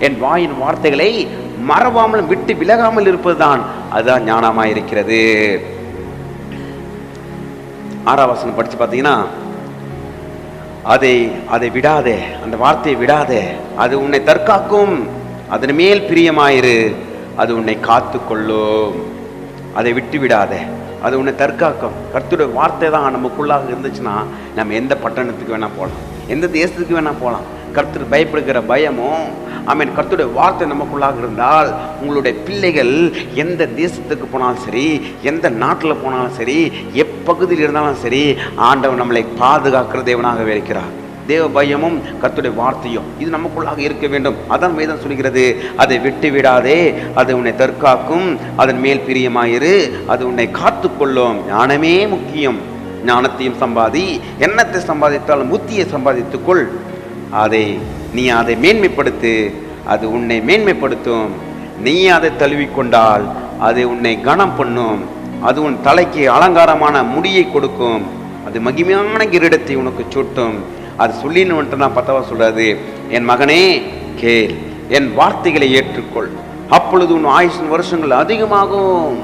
என் வாயின் வார்த்தைகளை மறவாமல் விட்டு விலகாமல் இருப்பதுதான் அதுதான் ஞானமாக இருக்கிறது ஆறாம் படித்து பார்த்தீங்கன்னா அதை அதை விடாதே அந்த வார்த்தையை விடாதே அது உன்னை தற்காக்கும் அதன் மேல் பிரியமாயிரு அது உன்னை காத்து கொள்ளும் அதை விட்டு விடாதே அது உன்னை தற்காக்கும். கருத்துடைய வார்த்தை தான் நமக்குள்ளாக இருந்துச்சுன்னா நம்ம எந்த பட்டணத்துக்கு வேணால் போகலாம் எந்த தேசத்துக்கு வேணால் போகலாம் கர்த்தர் பயப்படுகிற பயமும் ஆமீன் கர்த்தருடைய வார்த்தை நமக்குள்ளாக இருந்தால் உங்களுடைய பிள்ளைகள் எந்த தேசத்துக்கு போனாலும் சரி எந்த நாட்டில் போனாலும் சரி எப்பகுதியில் இருந்தாலும் சரி ஆண்டவன் நம்மளை பாதுகாக்கிற தேவனாகவே இருக்கிறார். தேவ பயமும் கத்துடைய வார்த்தையும் இது நமக்குள்ளாக இருக்க வேண்டும். அதான் வேதம் சொல்கிறது அதை விட்டு விடாதே அது உன்னை தற்காக்கும் அதன் மேல் பிரியமாயிரு அது உன்னை காத்துக்கொள்ளும். ஞானமே முக்கியம். ஞானத்தையும் சம்பாதி எண்ணத்தை சம்பாதித்தாலும் புத்தியை சம்பாதித்துக்கொள். அதை நீ அதை மேன்மைப்படுத்து அது உன்னை மேன்மைப்படுத்தும். நீ அதை தழுவிக்கொண்டால் அது உன்னை கனம் பண்ணும். அது உன் தலைக்கு அலங்காரமான முடியை கொடுக்கும். அது மகிமையான கிரீடத்தை உனக்கு சூட்டும். அது சொல்லின்னு வந்துட்டு நான் பத்தவா சொல்றாரு என் மகனே கேள். என் வார்த்தைகளை ஏற்றுக்கொள். அப்பொழுது உன் ஆயுசின் வருஷங்கள் அதிகமாகும்.